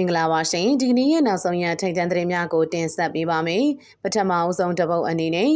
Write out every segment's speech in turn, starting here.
င်္ဂလာပါရှင်ဒီကနေ့ရဲ့နောက်ဆုံးရထိတ်တန့်သတင်းများကိုတင်ဆက်ပေးပါမယ်ပထမအဆုံးတစ်ပုတ်အနေနဲ့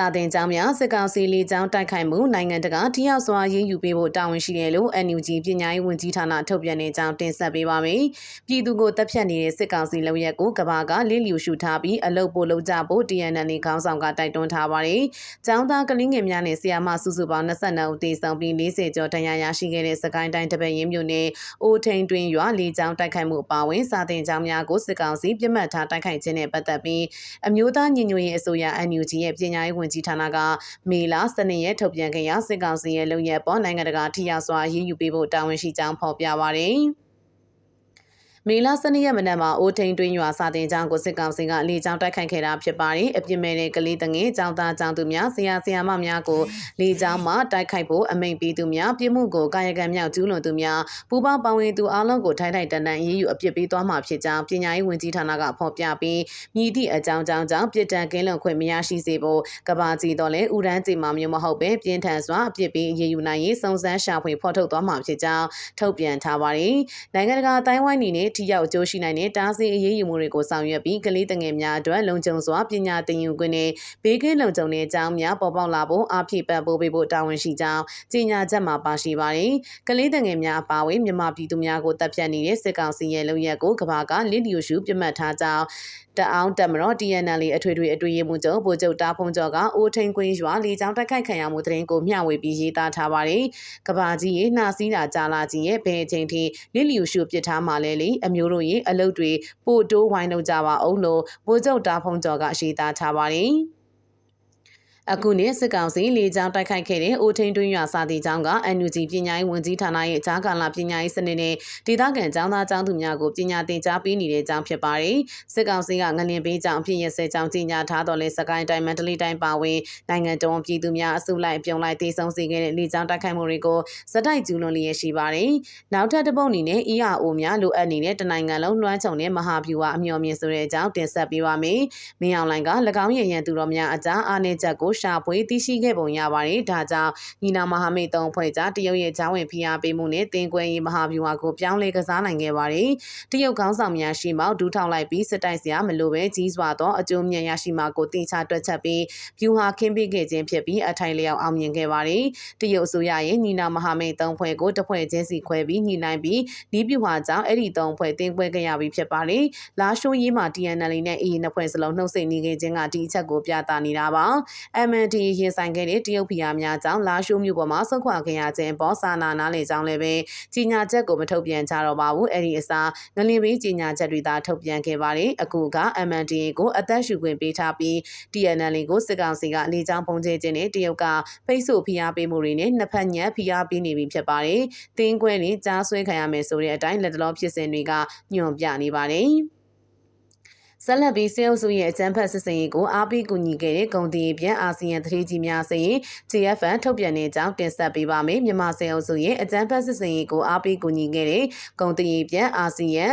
စာတင်ကျောင်းများစစ်ကောင်စီလေကြောင်းတိုက်ခိုက်မှုနိုင်ငံတကာထိရောက်စွာရေးယူပေးဖို့တာဝန်ရှိတယ်လို့ NUG ပညာရေးဝန်ကြီးဌာနထုတ်ပြန်တဲ့ကြောင်းတင်ဆက်ပေးပါမယ်။ပြည်သူကိုတပ်ဖြတ်နေတဲ့စစ်ကောင်စီလုံရက်ကိုကဘာကလင်းလျူရှုထားပြီးအလုတ်ပို့လုပ်ကြဖို့ TNL ခေါင်းဆောင်ကတိုက်တွန်းထားပါတယ်။ကျောင်းသားကလင်းငယ်များနဲ့ဆရာမစုစုပေါင်း22ဦးသေဆုံးပြီး40ကျော်ဒဏ်ရာရရှိခဲ့တဲ့စကိုင်းတိုင်းတပည့်ရင်းမြို့နယ်အိုထိန်တွင်ရွာလေကြောင်းတိုက်ခိုက်မှုအပါအဝင်စာတင်ကျောင်းများကိုစစ်ကောင်စီပြစ်မှတ်ထားတိုက်ခိုက်ခြင်းနဲ့ပတ်သက်ပြီးအမျိုးသားညီညွတ်ရေးအစိုးရ NUG ရဲ့ပညာရေးဝန်ကြီးဌာနကမေလ12ရက်ထုတ်ပြန်ခဲ့ရာစစ်ကောင်စီရဲ့လုံရက်ပေါ်နိုင်ငံတကာထိရောက်စွာရည်ယူပေးဖို့တာဝန်ရှိကြောင်းဖော်ပြပါရယ်။ မေလ12ရက်မနက်မှာအိုထိန်တွင်းရွာစာတင်ကျောင်းကိုစစ်ကောင်စီကလေကြောင်းတိုက်ခိုက်ခဲ့တာဖြစ်ပါတယ်။အပြစ်မဲ့တဲ့ကလေးတငယ်ကျောင်းသားကျောင်းသူများဆရာဆရာမများကိုလေကြောင်းမှတိုက်ခိုက်ဖို့အမိန့်ပေးသူများပြည်မှုကိုကာယကံမြောက်ကျူးလွန်သူများပူးပေါင်းပါဝင်သူအလုံးကိုထိုင်ထိုင်တန်တန်ရေးယူအပြစ်ပေးသွားမှာဖြစ်ကြောင်းပညာရေးဝန်ကြီးဌာနကဖော်ပြပြီးမြည်သည့်အကြောင်းကြောင့်ကြောင့်ပြည်တံကင်းလွန်ခွင့်မရရှိစေဖို့ကဘာကြီးတော်လဲဥရန်စီမာမျိုးမဟုတ်ပဲပြင်းထန်စွာအပြစ်ပေးရေးယူနိုင်ရေးစုံစမ်းရှာဖွေဖော်ထုတ်သွားမှာဖြစ်ကြောင်းထုတ်ပြန်ထားပါတယ်။နိုင်ငံတကာအတိုင်းဝိုင်းအနေနဲ့ထိရောက်အကျိုးရှိနိုင်တဲ့တားဆီးအရေးယူမှုတွေကိုဆောင်ရွက်ပြီးကလေးတငယ်များအတွက်လုံခြုံစွာပညာသင်ယူခွင့်နဲ့ဘေးကင်းလုံခြုံတဲ့အကြောင်းများပေါ်ပေါက်လာဖို့အဖြစ်ပတ်ပိုးပေးဖို့တာဝန်ရှိကြောင်းကြေညာချက်မှာပါရှိပါတယ်။ကလေးတငယ်များအပါအဝင်မြန်မာပြည်သူများကိုတပ်ဖြတ်နေတဲ့စစ်ကောင်စီရဲ့လုပ်ရက်ကိုကဘာကလစ်လျူရှုပြတ်မှတ်ထားကြောင်းတအောင်တက်မတော် TNL အထွေထွေအတွေ့အမှုချုပ်ဗိုလ်ချုပ်တာဖုံကျော်ကအိုထိန်ကွင်းရွာလေကြောင်းတိုက်ခိုက်ခံရမှုသတင်းကိုမျှဝေပြီးရေးသားထားပါတယ်။ကဘာကြီးရဲ့နှာစီးတာကြာလာကြီးရဲ့ဘယ်အချိန်ထိလစ်လျူရှုပစ်ထားမှလဲလေအမျိုးတို့ရဲ့အလုပ်တွေပို့တိုးဝိုင်းလုပ်ကြပါအောင်လို့ဗိုလ်ချုပ်တာဖုံကျော်ကရေးသားထားပါတယ်။ အခုနှစ်စစ်ကောင်စီလေကြောင်းတိုက်ခိုက်ခဲ့တဲ့အိုထိန်တွင်းရွာစာတီကျောင်းက NUG ပညာရေးဝန်ကြီးဌာနရဲ့ကြားကာလပညာရေးစနစ်နဲ့ဒေသခံကျောင်းသားကျောင်းသူများကိုပညာသင်ကြားပေးနေတဲ့ကျောင်းဖြစ်ပါတယ်။စစ်ကောင်စီကငလင်ပေးကျောင်းအဖြစ်ရစဲကျောင်းကြီးညာထားတော်လဲစကိုင်းတိုင်းမန္တလေးတိုင်းပါဝင်နိုင်ငံတော်ပြည်သူများအစုလိုက်ပြုံလိုက်တည်ဆုံစေခဲ့တဲ့လေကြောင်းတိုက်ခိုက်မှုတွေကိုစတိုက်ကျူးလွန်လျက်ရှိပါတယ်။နောက်ထပ်တစ်ပုတ်အနေနဲ့ ERO များလိုအပ်နေတဲ့တနိုင်ငံလုံးလွှမ်းခြုံတဲ့မဟာဗျူဟာအမျှော်မြင်ဆိုတဲ့အကြောင်းတင်ဆက်ပေးပါမယ်။မင်းအောင်လိုင်က၎င်းရဲ့ရန်သူတော်များအကြားအားနည်းချက်ကိုရှာဖွေသိရှိခဲ့ပုံရပါတယ်။ဒါကြောင့်ညီနာမဟာမိတ်သုံးဖွဲ့ကြားတရုတ်ရဲ့ဂျောင်းဝင်ဖိအားပေးမှုနဲ့တင်ကွဲရေးမဟာဗျူဟာကိုပြောင်းလဲကစားနိုင်ခဲ့ပါတယ်။တရုတ်ခေါင်းဆောင်များရှိမှဒူးထောင်လိုက်ပြီးစစ်တိုက်စရာမလိုပဲကြီးစွာသောအကျိုးမြတ်ရရှိမှာကိုတင်ချတွက်ချက်ပြီးဗျူဟာခင်းပေးခဲ့ခြင်းဖြစ်ပြီးအထိုင်လျောက်အောင်မြင်ခဲ့ပါတယ်။တရုတ်အစိုးရရဲ့ညီနာမဟာမိတ်သုံးဖွဲ့ကိုတစ်ဖွဲ့ချင်းစီခွဲပြီးညီနိုင်ပြီးဒီဗျူဟာကြောင့်အဲ့ဒီသုံးဖွဲ့တင်ကွဲခဲ့ရပြီးဖြစ်ပါတယ်။လာရှိုးရေးမှာ TNL နဲ့ AA နှစ်ဖွဲ့စလုံးနှုတ်ဆက်နေခဲ့ခြင်းကဒီအချက်ကိုပြသနေတာပါ။ MND ရင်ဆိုင်ခဲ့တဲ့တရုတ်ဖီယာများကြောင့်လာရှိုးမြို့ပေါ်မှာဆုတ်ခွာခဲ့ရခြင်းပေါ်စာနာနားလေကြောင်းလည်းပဲကြီးညာချက်ကိုမထုတ်ပြန်ကြတော့ပါဘူးအဲ့ဒီအစားငလင်ပေးကြီးညာချက်တွေသာထုတ်ပြန်ခဲ့ပါတယ်အခုက MNDA ကိုအသက်ရှူခွင့်ပေးထားပြီး TNL ကိုစစ်ကောင်စီကလေကြောင်းပုံကျဲခြင်းနဲ့တရုတ်ကဖိတ်ဆို့ဖိအားပေးမှုတွေနဲ့နှစ်ဖက်ညက်ဖိအားပေးနေပြီဖြစ်ပါတယ်တင်းခွဲနဲ့ကြားဆွဲခံရမယ်ဆိုတဲ့အတိုင်းလက်တလောဖြစ်စဉ်တွေကညွန်ပြနေပါတယ် ဆက်လက်ပြီးစေအုပ်စုရဲ့အကြမ်းဖက်စစ်စင်ရေးကိုအားပေးကူညီခဲ့တဲ့ဂုံတီပြန်အာဆီယံတတိကြီးများစရင် GFN ထုတ်ပြန်တဲ့အကြောင်းတင်ဆက်ပေးပါမယ်မြန်မာစေအုပ်စုရဲ့အကြမ်းဖက်စစ်စင်ရေးကိုအားပေးကူညီခဲ့တဲ့ဂုံတီပြန်အာဆီယံ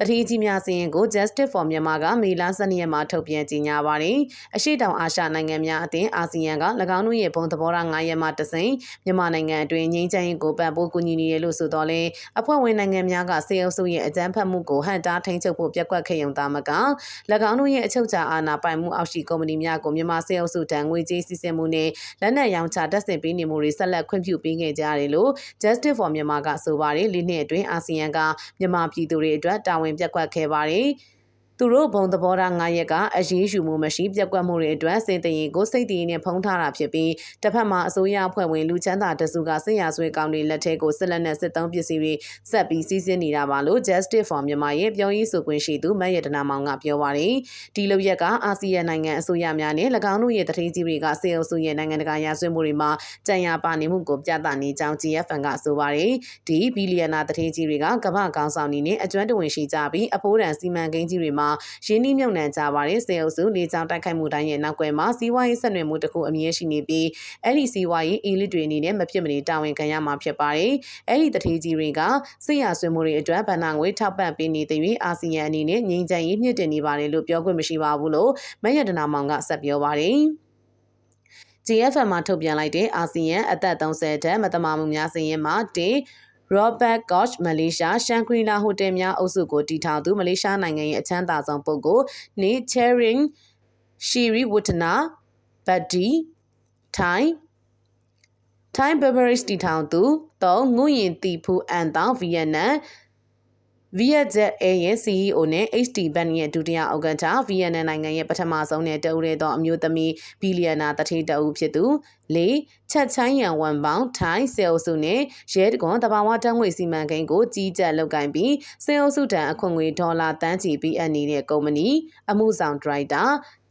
တတိကြီးများစရင်ကို Justice for Myanmar ကမေလ12ရက်မှာထုတ်ပြန်ကြေညာပါတယ်အရှိတောင်အာရှနိုင်ငံများအသင်းအာဆီယံက၎င်းတို့ရဲ့ဘုံသဘောထား9ရက်မှတစိမ့်မြန်မာနိုင်ငံအတွင်းငြိမ်းချမ်းရေးကိုပံ့ပိုးကူညီနေတယ်လို့ဆိုတော့လေအဖွဲ့ဝင်နိုင်ငံများကစေအုပ်စုရဲ့အကြမ်းဖက်မှုကိုဟန်တားထိန်းချုပ်ဖို့ပြက်ကွက်ခဲ့ရုံသာမက၎င်းတို့ရဲ့အချုပ်ချာအာဏာပိုင်မှုအောက်ရှိကုမ္ပဏီများကိုမြန်မာစစ်အုပ်စုတန်ငွေကြေးစီစဉ်မှုနဲ့လက်နက်ရောင်းချတပ်ဆင်ပေးနေမှုတွေဆက်လက်ခွင့်ပြုပေးခဲ့ကြတယ်လို့ Justice for Myanmar ကဆိုပါတယ်လေးနှစ်အတွင်းအာဆီယံကမြန်မာပြည်သူတွေအတွက်တာဝန်ပြက်ကွက်ခဲ့ပါတယ်။ သူတို့ဘုံသဘောထား၅ရက်ကအရေးယူမှုမရှိပြက်ကွက်မှုတွေအတွက်စိတ်တရင်ကိုစိတ်တရင်နဲ့ဖုံးထားတာဖြစ်ပြီးတစ်ဖက်မှာအစိုးရအဖွဲ့ဝင်လူချမ်းသာတစုကစစ်ရာဆွေကောင်တွေလက်ထက်ကိုစစ်လက်နက်စစ်သုံးပစ္စည်းတွေဆက်ပြီးစီးဆင်းနေတာပါလို့ Justice for Myanmar ရဲ့ပြောရေးဆိုခွင့်ရှိသူမတ်ရတနာမောင်ကပြောပါတယ်ဒီလိုရက်ကအာဆီယံနိုင်ငံအစိုးရများနဲ့၎င်းတို့ရဲ့တတိကြီးတွေကစေအုပ်စုရဲ့နိုင်ငံတကာရာဇဝတ်မှုတွေမှာကြံရပါနေမှုကိုပြသနေကြောင်း GFN ကဆိုပါတယ်ဒီဘီလီယံနာတတိကြီးတွေကကမ္ဘာကောင်ဆောင်နေနဲ့အကျွမ်းတဝင်ရှိကြပြီးအဖိုးတန်စီမံကိန်းကြီးတွေမှာရင်းနှီးမြှုပ်နှံကြပါတယ်စေအုပ်စုလေကြောင်းတိုက်ခိုက်မှုတိုင်းရဲ့နောက်ွယ်မှာစီးပွားရေးဆက်နွယ်မှုတစ်ခုအမြဲရှိနေပြီးအဲ့ဒီစီးပွားရေးအီလစ်တွေအနေနဲ့မဖြစ်မနေတာဝန်ခံရမှာဖြစ်ပါတယ်အဲ့ဒီတထေးကြီးတွေကစစ်ရဆွေးမှုတွေအတွက်ဗဏ္ဍာငွေထောက်ပံ့ပေးနေတဲ့၍အာဆီယံအနေနဲ့ငြိမ်းချမ်းရေးမြင့်တင်နေပါတယ်လို့ပြောခွင့်မရှိပါဘူးလို့မယရတနာမောင်ကဆက်ပြောပါတယ် GFM မှာထုတ်ပြန်လိုက်တဲ့အာဆီယံအသက်30ထက်မတမာမှုများစည်ရင်မှာတေ Robert Koch မလေးရှားရှန်ခရီလာဟိုတယ်များအုပ်စုကိုတည်ထောင်သူမလေးရှားနိုင်ငံရဲ့အချမ်းသာဆုံးပုဂ္ဂိုလ်နေ Chering Shiri Wutana Badi ထိုင်းထိုင်း beverage တည်ထောင်သူ၃ငုရင်တီဖူအန်တောင်ဗီယက်နမ် Vietjet Air ရဲ့ CEO နဲ့ HD Bank ရဲ့ဒုတိယဥက္ကဋ္ဌဗီယက်နမ်နိုင်ငံရဲ့ပထမဆုံးနဲ့တဦးရဲသောအမျိုးသမီးဘီလီယံနာတထေးတဦးဖြစ်သူ၄ချက်ချိုင်းရန်ဝန်ပေါင်းထိုင်းစေအုပ်စုနဲ့ရဲတကွန်တဘာဝတန်းငွေစီမံကိန်းကိုကြီးကြပ်လုပ်ကိုင်ပြီးစေအုပ်စုတန်အခွင့်ငွေဒေါ်လာတန်းချီပြီးအပ်နေတဲ့ကုမ္ပဏီအမှုဆောင်ဒရိုက်တာ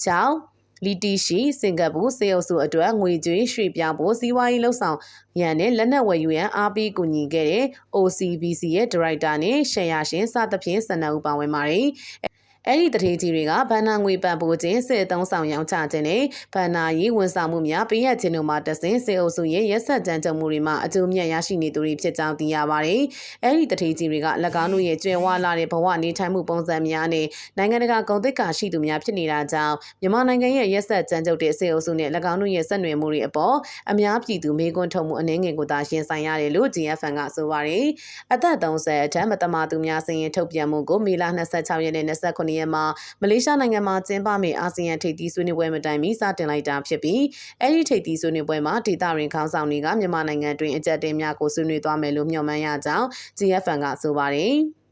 ၆ လီတီရှိစင်ကာပူစေအုပ်စုအတွက်ငွေကြေးရွှေ့ပြောင်းဖို့စီးပွားရေးလှုပ်ဆောင်ရန်နဲ့လက်နက်ဝယ်ယူရန်အားပေးကူညီခဲ့တဲ့ OCBC ရဲ့ဒါရိုက်တာနဲ့ရှယ်ယာရှင်စသဖြင့်12ဦးပါဝင်ပါတယ်။ အဲ့ဒီတထေးကြီးတွေကဘန္နာငွေပံ့ပိုးခြင်းစစ်အုံဆောင်ရောင်းချခြင်းနဲ့ဘန္နာရေးဝန်ဆောင်မှုများပေးရခြင်းတို့မှာတဆင်စေအုပ်စုရဲ့ရက်ဆက်ကြမ်းကြုတ်မှုတွေမှာအကျိုးမြတ်ရရှိနေသူတွေဖြစ်ကြောင်းသိရပါတယ်။အဲ့ဒီတထေးကြီးတွေက၎င်းတို့ရဲ့ကျွဲဝလာတဲ့ဘဝနေထိုင်မှုပုံစံများနဲ့နိုင်ငံတကာဂုဏ်သိက္ခာရှိသူများဖြစ်နေတာကြောင့်မြန်မာနိုင်ငံရဲ့ရက်ဆက်ကြမ်းကြုတ်တဲ့စေအုပ်စုနဲ့၎င်းတို့ရဲ့ဆက်နွယ်မှုတွေအပေါ်အများပြည်သူမေးခွန်းထုတ်မှုအနှဲငယ်ကိုသာရင်ဆိုင်ရတယ်လို့ GFN ကဆိုပါတယ်။အသက်30အထက်မတမာသူများစင်ရင်ထုတ်ပြန်မှုကိုမေလ26ရက်နဲ့29ရက်မှာမလေးရှားနိုင်ငံမှာကျင်းပမယ့်အာဆီယံထိပ်သီးဆွေးနွေးပွဲမတိုင်မီစတင်လိုက်တာဖြစ်ပြီးအဲ့ဒီထိပ်သီးဆွေးနွေးပွဲမှာဒေသရင်းခေါင်းဆောင်တွေကမြန်မာနိုင်ငံတွင်အကြက်တင်များကိုဆွေးနွေးသွားမယ်လို့မျှော်မှန်းရကြောင်း GFN ကဆိုပါတယ်။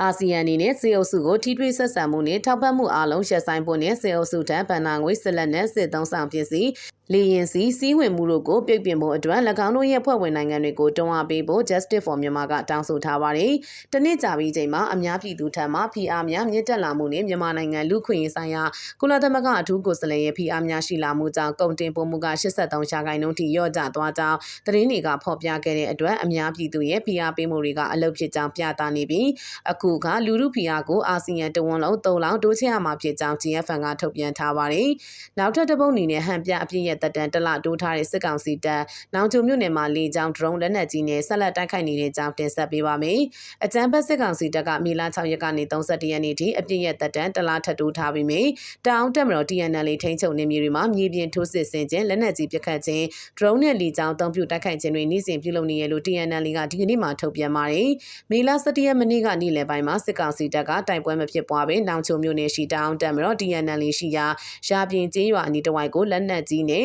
အာဆီယံအနေနဲ့စေအုပ်စုကိုထိတွေ့ဆက်ဆံမှုနဲ့ထောက်ပံ့မှုအလုံးရပ်ဆိုင်ဖို့နဲ့စေအုပ်စုထံဗန်နာငွေဆက်လက်နဲ့စစ်သုံးဆောင်ပစ္စည်း လေရင်စီစီးဝင်မှုတို့ကိုပြိတ်ပင်ဖို့အတွက်၎င်းတို့ရဲ့ဖွဲ့ဝင်နိုင်ငံတွေကိုတွန်းအားပေးဖို့ Justice for Myanmar ကတောင်းဆိုထားပါတယ်။တနစ်ကြာပြီးချိန်မှာအများပြည်သူထံမှဖိအားများမြင့်တက်လာမှုနဲ့မြန်မာနိုင်ငံလူခွင့်ရေးဆိုင်ရာကုလသမဂ္ဂအထူးကိုယ်စားလှယ်ရဲ့ဖိအားများရှိလာမှုကြောင့်ကုန်တင်ပို့မှုက83ရာခိုင်နှုန်းထိလျော့ကျသွားကြောင်းသတင်းတွေကဖော်ပြခဲ့တဲ့အတွက်အများပြည်သူရဲ့ဖိအားပေးမှုတွေကအလုပ်ဖြစ်ကြောင်းပြသနေပြီးအခုကလူလူဖိအားကိုအာဆီယံတဝန်လုံး၃လောင်းတိုးချဲ့ရမှာဖြစ်ကြောင်း GFN ကထုတ်ပြန်ထားပါတယ်။နောက်ထပ်တစ်ပုတ်အနေနဲ့ဟန်ပြအပြည့်ရဲ့တက်တန်တလတိုးထားတဲ့စစ်ကောင်စီတပ်နောင်ချုံမြို့နယ်မှာလေကြောင်းဒရုန်းလက်နက်ကြီးနဲ့ဆက်လက်တိုက်ခိုက်နေတဲ့ကြောင်းတင်ဆက်ပေးပါမယ်။အကြမ်းဖက်စစ်ကောင်စီတပ်ကမေလ6ရက်ကနေ31ရက်နေ့ထိအပြည့်ရဲ့တက်တန်တလထပ်တိုးထားပြီးမြတောင်တက်မတော် TNL ထိန်းချုပ်နေမြေတွေမှာမြေပြင်ထိုးစစ်ဆင်ခြင်းလက်နက်ကြီးပစ်ခတ်ခြင်းဒရုန်းနဲ့လေကြောင်းသုံးပြုတိုက်ခိုက်ခြင်းတွေနေ့စဉ်ပြုလုပ်နေရလို့ TNL ကဒီကနေ့မှထုတ်ပြန်ပါတယ်။မေလ17ရက်နေ့ကနေ့လယ်ပိုင်းမှာစစ်ကောင်စီတပ်ကတိုက်ပွဲမဖြစ်ပွားဘဲနောင်ချုံမြို့နယ်ရှိတောင်တက်မတော် TNL ရှိရာရာပြင်ကျေးရွာအနီးတစ်ဝိုက်ကိုလက်နက်ကြီးနဲ့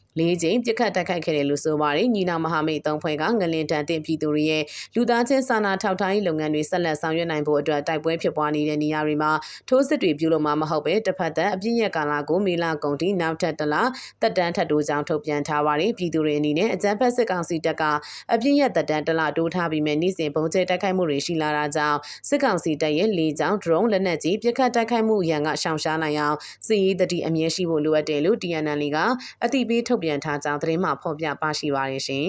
လေးချိန်ပြစ်ခတ်တိုက်ခိုက်ခဲ့တယ်လို့ဆိုပါတယ်ညီနောင်မဟာမိတ်သုံးဖွဲ့ကငလင်တန်တင်ပြည်သူတွေရဲ့လူသားချင်းစာနာထောက်ထားရေးလုပ်ငန်းတွေဆက်လက်ဆောင်ရွက်နိုင်ဖို့အတွက်တိုက်ပွဲဖြစ်ပွားနေတဲ့နေရာတွေမှာထိုးစစ်တွေပြုလုပ်မှာမဟုတ်ပဲတစ်ဖက်သက်အပြည့်ရကာလကိုမေလကုန်ထိနောက်ထပ်တလားတက်တန်းထပ်တိုးကြောင်းထုတ်ပြန်ထားပါတယ်ပြည်သူတွေအနေနဲ့အကြမ်းဖက်စစ်ကောင်စီတပ်ကအပြည့်ရတက်တန်းတလားတိုးထားပြီးမြနေ့စဉ်ပုံကျဲတိုက်ခိုက်မှုတွေရှိလာတာကြောင့်စစ်ကောင်စီတပ်ရဲ့လေကြောင်း drone လက်နက်ကြီးပြစ်ခတ်တိုက်ခိုက်မှုရန်ကရှောင်ရှားနိုင်အောင်စစ်ရေးတတိအမြဲရှိဖို့လိုအပ်တယ်လို့ TNL ကအတိပေးထုတ်ပြန်ထားကြောင်းသတင်းမှဖော်ပြပါရှိပါတယ်ရှင်